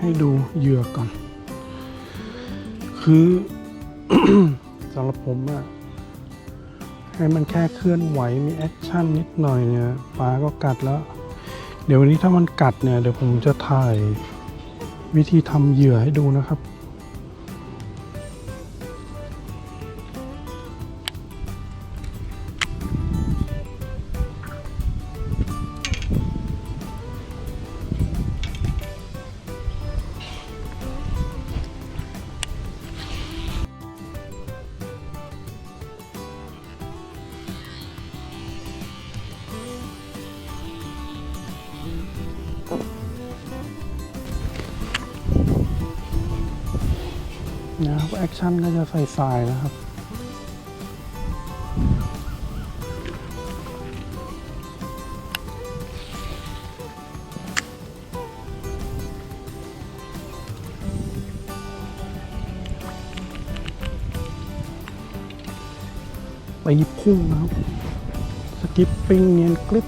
ให้ดูเหยื่อก่อน คือสำหรับผมอะให้มันแค่เคลื่อนไหวมีแอคชั่นนิดหน่อยเนี่ยปลาก็กัดแล้ว เดี๋ยววันนี้ถ้ามันกัดเนี่ยเดี๋ยวผมจะถ่ายวิธีทำเหยื่อให้ดูนะครับ นะครับแอคชั่นก็จะใส่สายนะครับไปพุ่งนะครับ สกิปปิ้งเนียนกริป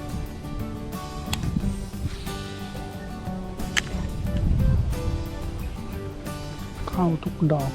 เข้าทุกดอก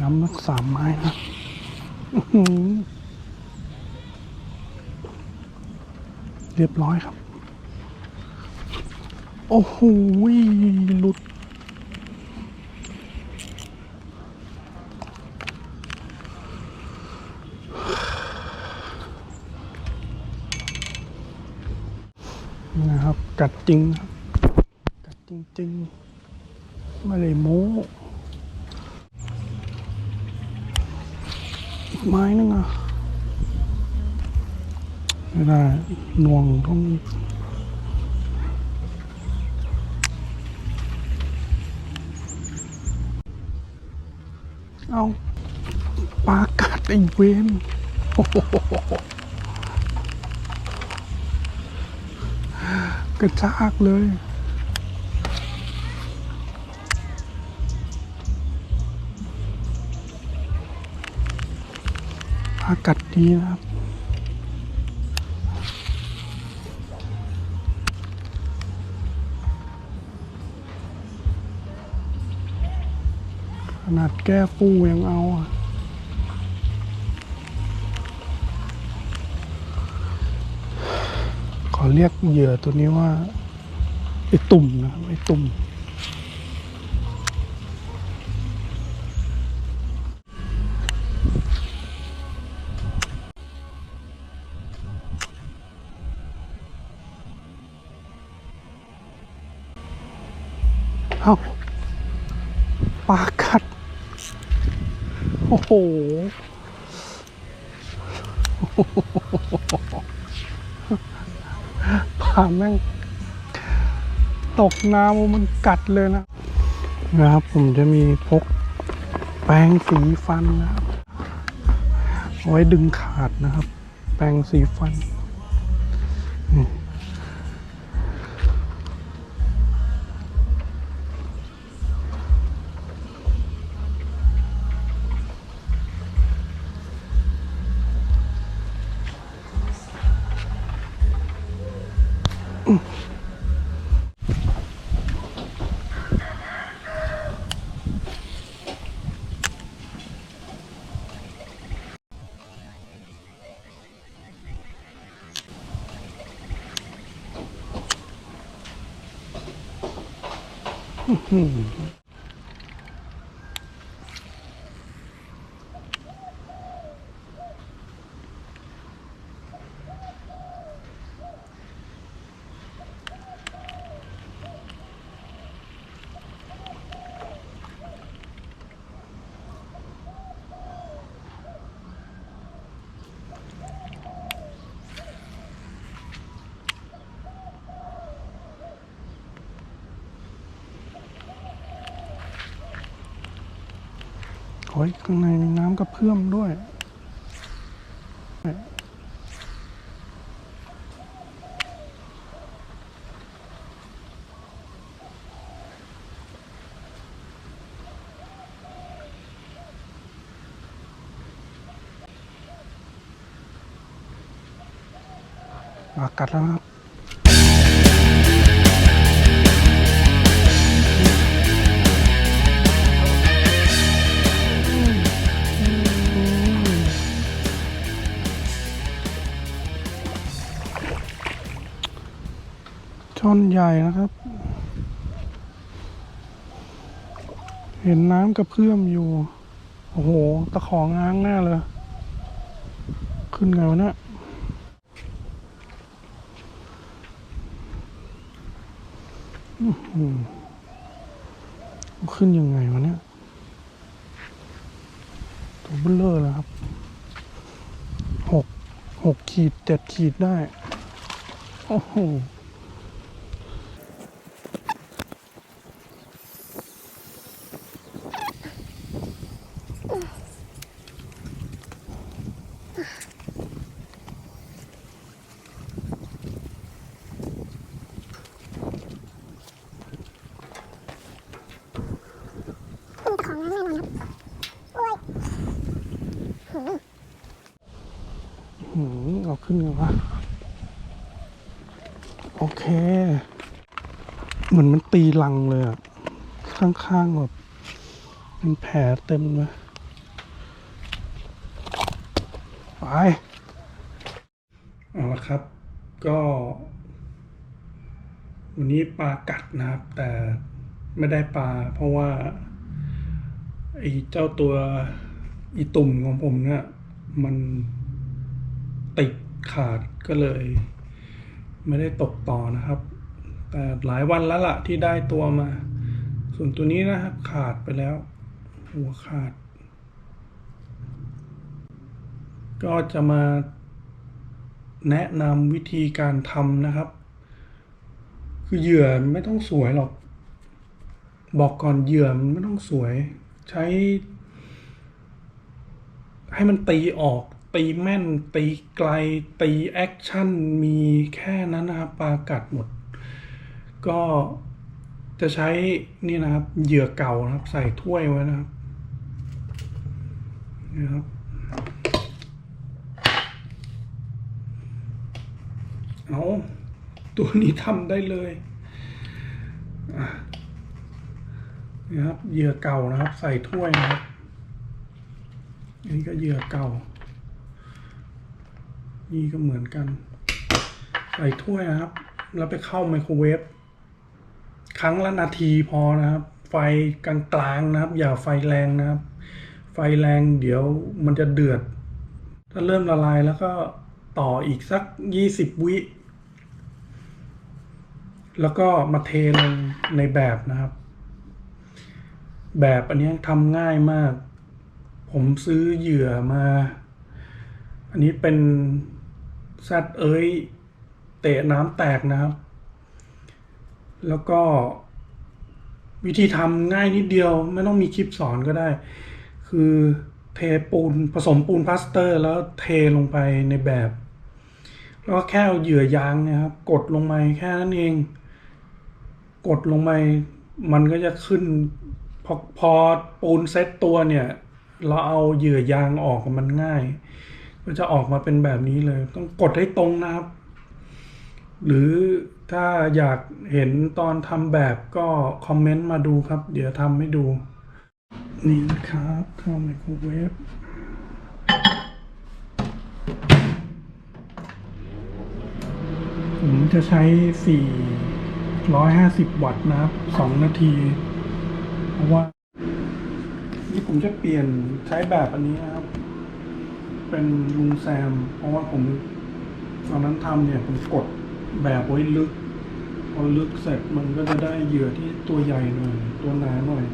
ย้ำสักสามไม้นะเรียบร้อยครับ โอ้โหหลุด นะครับ กัดจริงครับ กัดจริง ๆ ไม่ได้โม้ อีก ไม้นึงอะไม่ได้หน่วงต้องเอาปลากัดไอ้เวนโอ้โหกระชากเลยากาศดีนะครับ ขนาดแก้ฟูยังเอาอะขอเรียกเหยื่อตัวนี้ว่า ไอตุ่มนะไอตุ่ม ปลากัด โอ้โห ปลาแม่ง ตกน้ำมันกัดเลยนะ นะครับ ผมจะมีพกแปรงสีฟันนะครับ เอาไว้ดึงขาดนะครับ แปรงสีฟัน อ ฮ้ยข้างในมีน้ำกระเพื่อมด้วยปากกัดแล้วครับ ช่อนใหญ่นะครับ เห็นน้ำกระเพื่อมอยู่ โอ้โห ตะของง้างหน้าเลย ขึ้นไงวะเนี่ยขึ้นยังไงวะเนี่ยตัวเบลเลอร์เลยครับหกหกขีดเจ็ดขีดได้ โอ้โห เป็นตะของน้ำแน่นอนครับโอ้ยหืม หืมเอา ขึ้นไงวะโอเค เหมือนมันตีลังเลยอะข้างๆแบบเป็นแผลเต็มเลยไปเอาละครับ ก็ วันนี้ปลากัดนะครับ แต่ไม่ได้ปลา เพราะว่าไอ้เจ้าตัวอีตุ่มของผมเนี่ยมันติด ขาดก็เลย ไม่ได้ตกต่อนะครับ แต่หลายวันแล้วล่ะที่ได้ตัวมา ส่วนตัวนี้นะครับขาดไปแล้ว หัวขาด ก็จะมาแนะนำวิธีการทำนะครับ คือเหยื่อไม่ต้องสวยหรอก บอกก่อนเหยื่อมันไม่ต้องสวย ใช้ ให้มันตีออก ตีแม่น ตีไกล ตีแอคชั่น มีแค่นั้นนะครับ ปากัดหมด ก็จะใช้นี่นะครับ เหยื่อเก่านะครับ ใส่ถ้วยไว้นะครับนี่ครับเอาตัวนี้ทำได้เลยอะนี่ครับเหยื่อเก่านะครับ ใส่ถ้วยนะครับอันนี้ก็เหยื่อเก่า นี่ก็เหมือนกัน ใส่ถ้วยนะครับ แล้วไปเข้าไมโครเวฟครั้งละนาทีพอนะครับ ไฟกลางๆนะครับ อย่าไฟแรงนะครับ ไฟแรงเดี๋ยวมันจะเดือด ถ้าเริ่มละลายแล้วก็ต่ออีกสักยี่สิบวิ แล้วก็มาเทลงในแบบนะครับ แบบอันนี้ทำง่ายมาก ผมซื้อเหยื่อมา อันนี้เป็น แซดเอ้ยเตะน้ำแตกนะครับ แล้วก็วิธีทำง่ายนิดเดียวไม่ต้องมีคลิปสอนก็ได้ คือเทปูนผสมปูนพลาสเตอร์ แล้วเทลงไปในแบบ แล้วก็แค่เอาเหยื่อยางเนะครับ กดลงไปแค่นั้นเอง กดลงไปมันก็จะขึ้น พอพอปูนเซตตัวเนี่ย เราเอาเหยื่อยางออกมันง่าย ก็จะออกมาเป็นแบบนี้เลย ต้องกดให้ตรงนะครับ หรือถ้าอยากเห็นตอนทำแบบก็คอมเมนต์มาดูครับ เดี๋ยวทำให้ดู นี่นะครับเข้าไมโครเวฟผมจะใช้ 450 วัตต์นะครับ 2 นาที เพราะว่า นี่ผมจะเปลี่ยนใช้แบบอันนี้นะครับ เป็นลุงแซม เพราะว่าผมตอนนั้นทำเนี่ยผมกดแบบไว้ลึก พอลึกเสร็จมันก็จะได้เหยื่อที่ตัวใหญ่หน่อย ตัวหนาหน่อย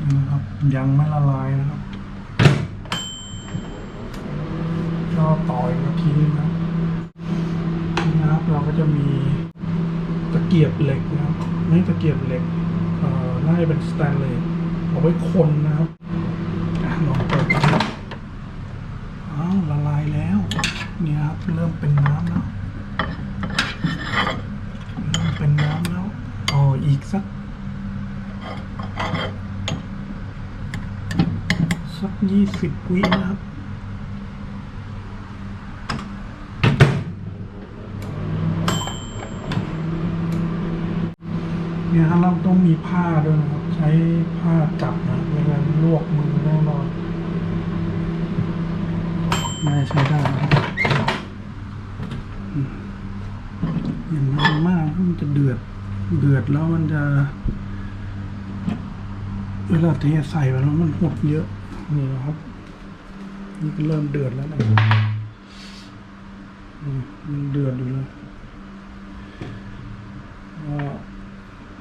นี่นะครับยังไม่ละลายนะครับรอต่ออีกนาทีนะครับนี่นะครับ เราก็จะมีตะเกียบเหล็กนะครับไม่ตะเกียบเหล็กเอ่อน่าจะเป็นสแตนเลสเอาไว้คนนะครับอะลองเปิดดูครับอ้าวละลายแล้ว เนี่ยครับเริ่มเป็นน้ำแล้วเริ่มเป็นน้ำแล้วอ๋ออีกสัก สักยี่สิบวินะครับเนี่ยฮะเราต้องมีผ้าด้วยนะครับ ใช้ผ้าจับนะไม่งั้นลวกมือแน่นอนน่าใช้ได้นะครับอืม อย่างนั้นมากมันจะเดือด เดือดแล้วมันจะเวลาเทใส่ไปแล้วมันหดเยอะนี่นะครับ นี่ก็เริ่มเดือดแล้วนะมมันเดือดอยู่เลยก็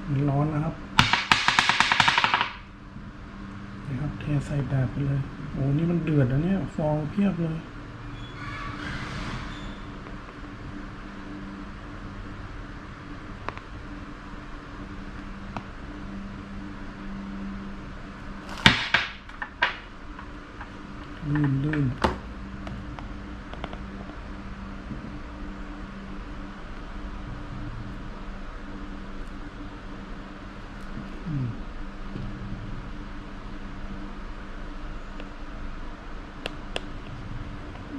มันร้อนนะครับนี่ครับเทใส่แบบไปเลยโอ้นี่มันเดือดนะเนี่ย ฟองเพียบเลย ลื่นลื่นอืม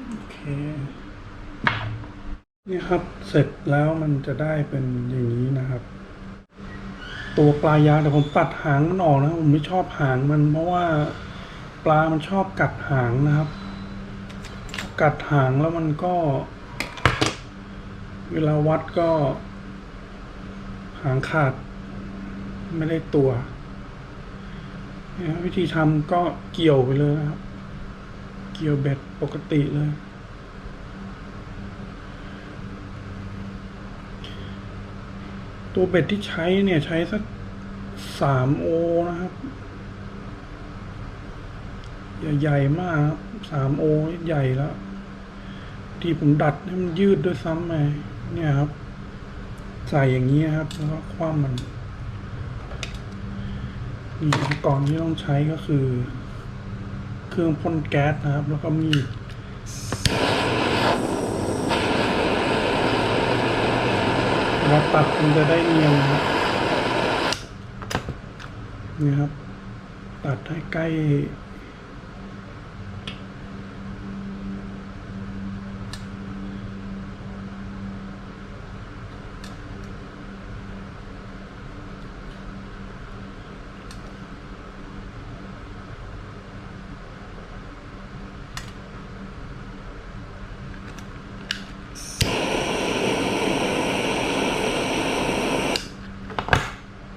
โอเค นี่ครับเสร็จแล้วมันจะได้เป็นอย่างนี้นะครับ ตัวปลายางแต่ผมตัดหางมันออกนะผมไม่ชอบหางมันเพราะว่าปลามันชอบกัดหางนะครับ กัดหางแล้วมันก็ เวลาวัดก็ หางขาด ไม่ได้ตัวนี่ยวิธีทำก็เกี่ยวไปเลยนะครับ เกี่ยวเบ็ดปกติเลย ตัวเบ็ดที่ใช้เนี่ยใช้สักสามโอนะครับ ใหญ่ๆมากครับสามโอใหญ่แล้ว ที่ผมดัดให้มันยืดด้วยซ้ำไปเนี่ยครับ ใส่อย่างนี้ครับ แล้วก็คว้ามันนี่อุปกรณ์ที่ต้องใช้ก็คือ เครื่องพ่นแก๊สนะครับ แล้วก็มีด เราตัดมันจะได้เนียนนะครับนี่ครับ ตัดให้ใกล้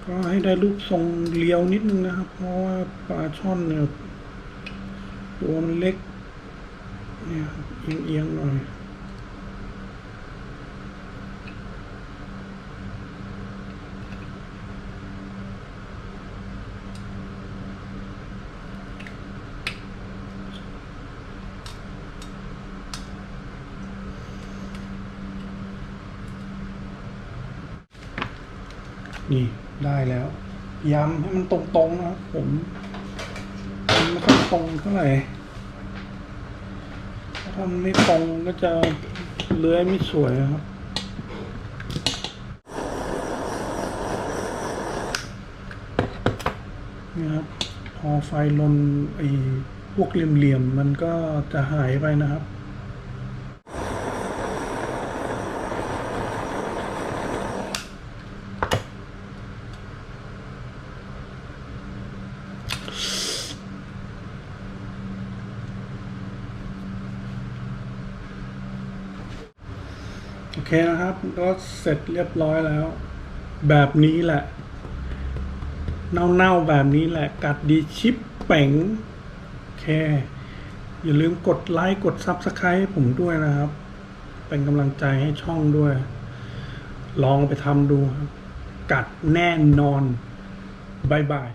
ก็ ให้ได้รูปทรงเรียวนิดนึงนะครับ เพราะว่าปลาช่อนเนี่ยตัวมันเล็กเนี่ยครับเอียงหน่อยนี่ ได้แล้ว ย้ำให้มันตรงๆนะครับผมมันไม่ค่อยตรงเท่าไหร่ถ้ามันไม่ตรงก็จะเลื้อยไม่สวยนะครับนี่ครับพอไฟลนไอ้พวกเหลี่ยมๆมันก็จะหายไปนะครับ เคนะครับ ก็เสร็จเรียบร้อยแล้ว แบบนี้แหละ เน่าๆแบบนี้แหละ กัดดีชิปเป๋งโอเค อย่าลืมกดไลค์กดซับสไคร b ์ให้ผมด้วยนะครับ เป็นกำลังใจให้ช่องด้วย ลองไปทำดู กัดแน่นอนบายบาย